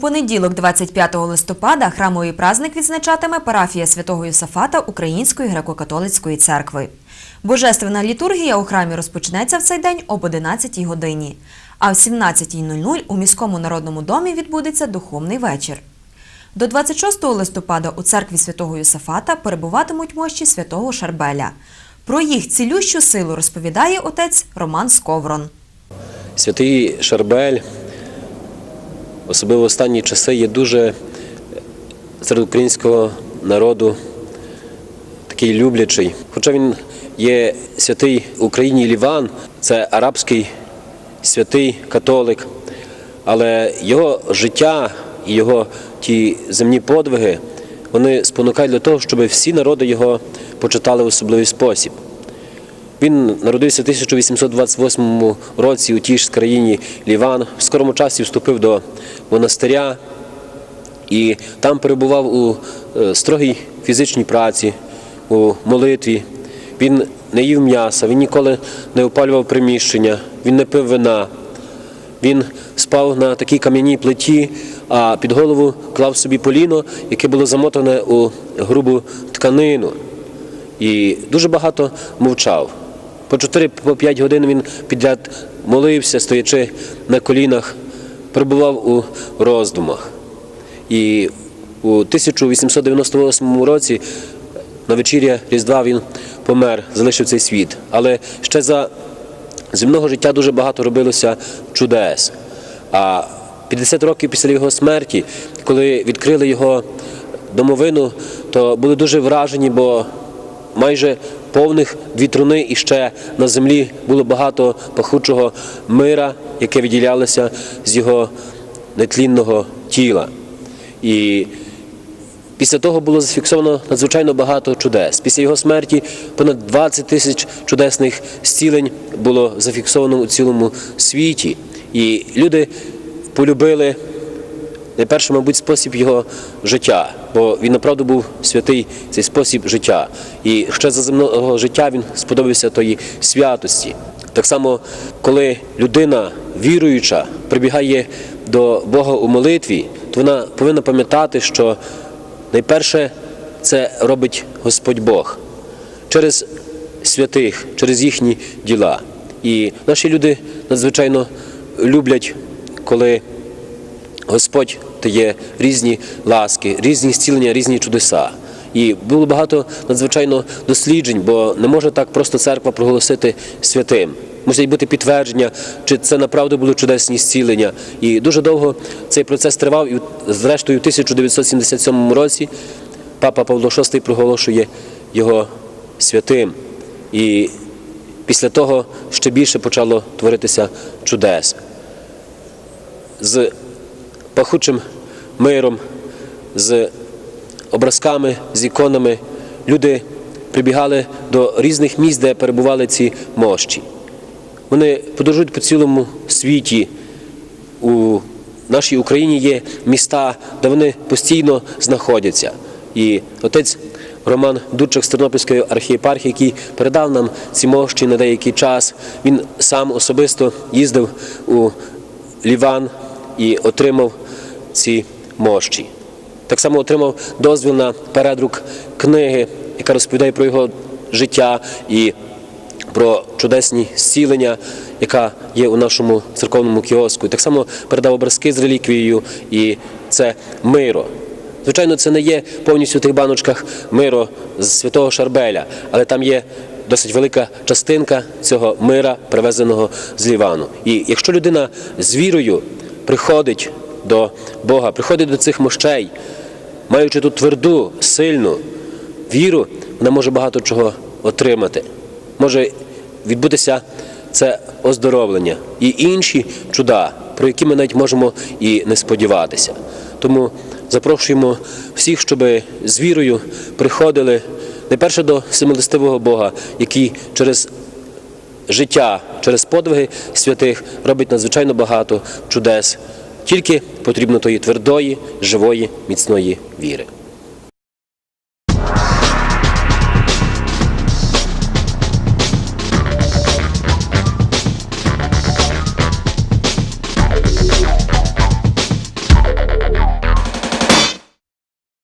понеділок, 25 листопада, храмовий праздник відзначатиме парафія святого Йосафата Української греко-католицької церкви. Божественна літургія у храмі розпочнеться в цей день об 11 годині, а в 17.00 у міському народному домі відбудеться духовний вечір. До 26 листопада у церкві святого Йосафата перебуватимуть мощі святого Шарбеля. Про їх цілющу силу розповідає отець Роман Сковрон. Святий Шарбель, особливо в останні часи, є дуже серед українського народу такий люблячий. Хоча він є святий в Україні Ліван, це арабський святий католик, але його життя і його ті земні подвиги, вони спонукають для того, щоб всі народи його почитали в особливий спосіб. Він народився в 1828 році у тій ж країні Ліван. В скорому часі вступив до монастиря і там перебував у е, строгій фізичній праці, у молитві. Він не їв м'яса, він ніколи не опалював приміщення, він не пив вина. Він спав на такій кам'яній плиті, а під голову клав собі поліно, яке було замотане у грубу тканину і дуже багато мовчав. По 4-5 годин він підряд молився, стоячи на колінах, перебував у роздумах. І у 1898 році на вечір'я Різдва він помер, залишив цей світ. Але ще за земного життя дуже багато робилося чудес. А 50 років після його смерті, коли відкрили його домовину, то були дуже вражені, бо майже повних дві труни і ще на землі було багато пахучого мира, яке відділялося з його нетлінного тіла. І після того було зафіксовано надзвичайно багато чудес. Після його смерті понад 20 тисяч чудесних зцілень було зафіксовано у цілому світі. І люди полюбили найперше, мабуть, спосіб його життя, бо він направду був святий цей спосіб життя. І ще за земного життя він сподобався тої святості. Так само, коли людина віруюча прибігає до Бога у молитві, то вона повинна пам'ятати, що найперше це робить Господь Бог через святих, через їхні діла. І наші люди надзвичайно люблять, коли Господь дає різні ласки, різні зцілення, різні чудеса. І було багато надзвичайно досліджень, бо не може так просто церква проголосити святим. Мусять бути підтвердження, чи це направду були чудесні зцілення. І дуже довго цей процес тривав. І зрештою, в 1977 році папа Павло VI проголошує його святим. І після того ще більше почало творитися чудес. З пахучим миром, з образками, з іконами. Люди прибігали до різних місць, де перебували ці мощі. Вони подорожують по цілому світі. У нашій Україні є міста, де вони постійно знаходяться. І отець Роман Дудчик з Тернопільської архієпархії, який передав нам ці мощі на деякий час, він сам особисто їздив у Ліван і отримав ці мощі. Так само отримав дозвіл на передрук книги, яка розповідає про його життя і про чудесні зцілення, яка є у нашому церковному кіоску. І так само передав образки з реліквією, і це миро. Звичайно, це не є повністю в тих баночках миро з святого Шарбеля, але там є досить велика частинка цього мира, привезеного з Лівану. І якщо людина з вірою приходить до Бога, приходить до цих мощей, маючи тут тверду, сильну віру, вона може багато чого отримати. Може відбутися це оздоровлення і інші чуда, про які ми навіть можемо і не сподіватися. Тому запрошуємо всіх, щоб з вірою приходили найперше до всемилостивого Бога, який через життя, через подвиги святих робить надзвичайно багато чудес. Тільки потрібно тої твердої, живої, міцної віри.